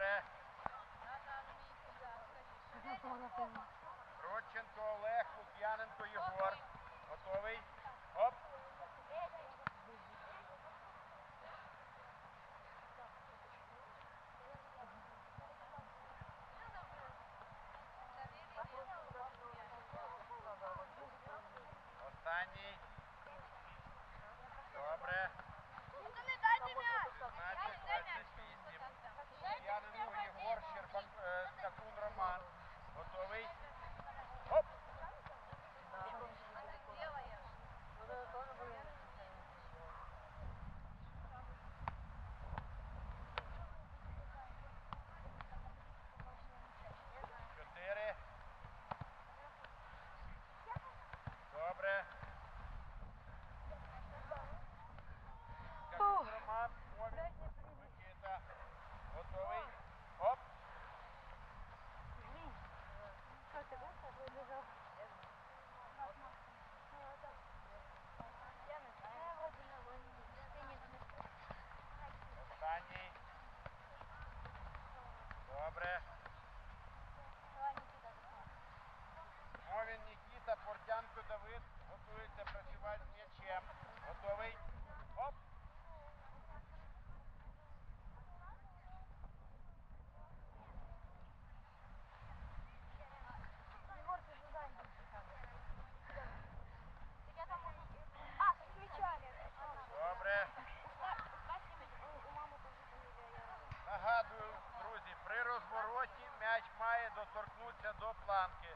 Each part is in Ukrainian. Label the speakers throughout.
Speaker 1: добре. Родченко Олег, Лук'яненко Єгор. Готовий. планки.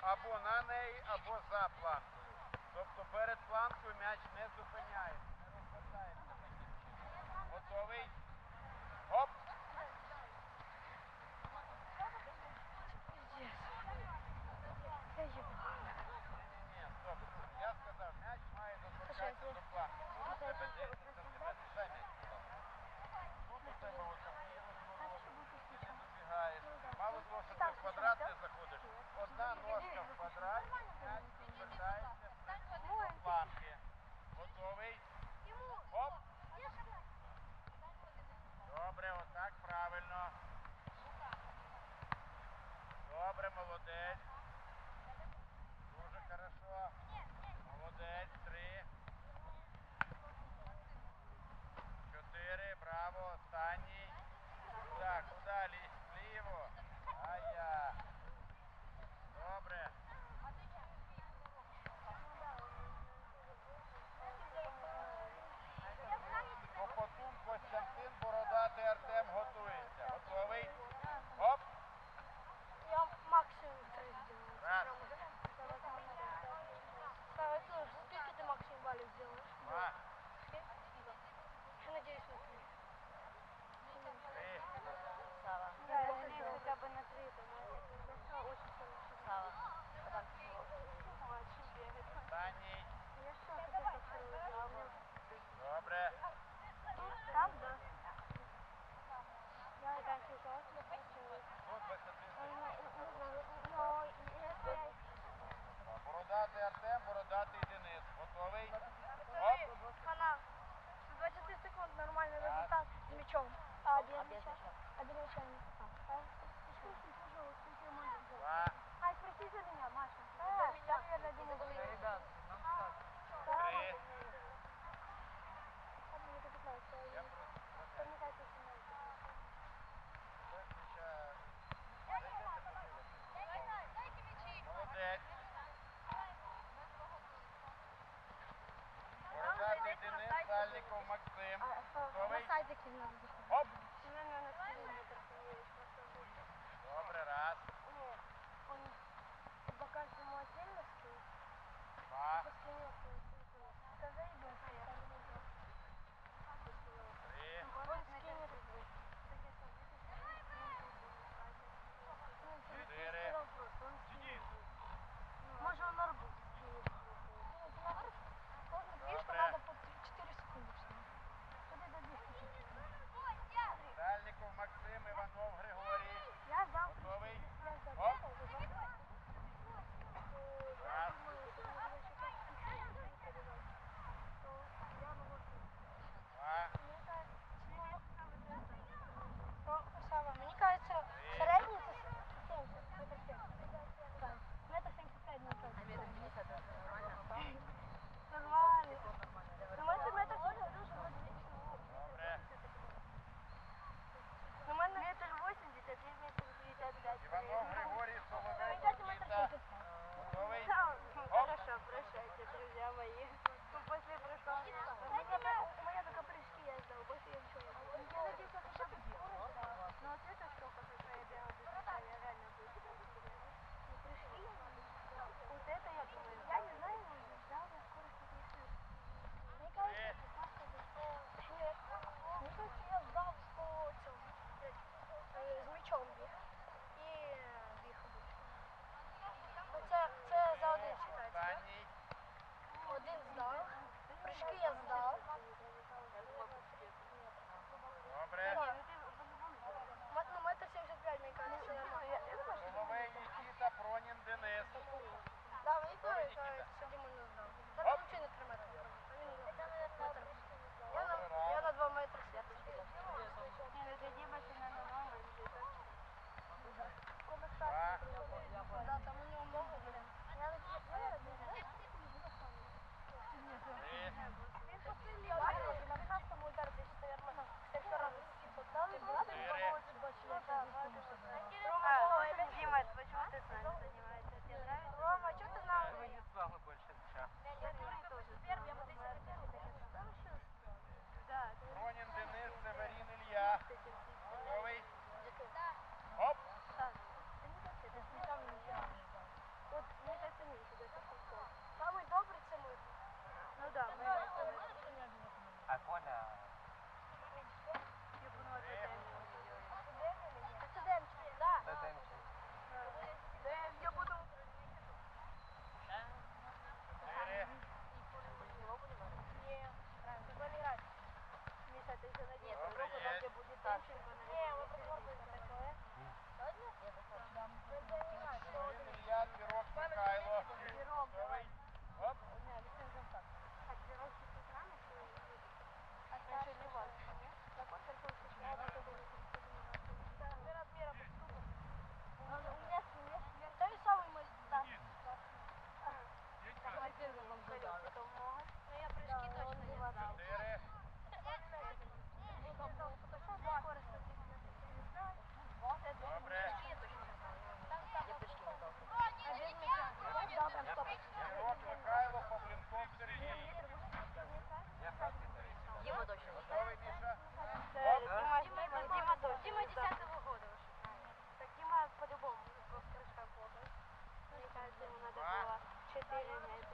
Speaker 1: Або на неї, або за планкою. Тобто перед планкою м'яч не зупиняється, не розгортається. Готовий?
Speaker 2: результат с мячом. А, без мяча. А без мяча. Spirit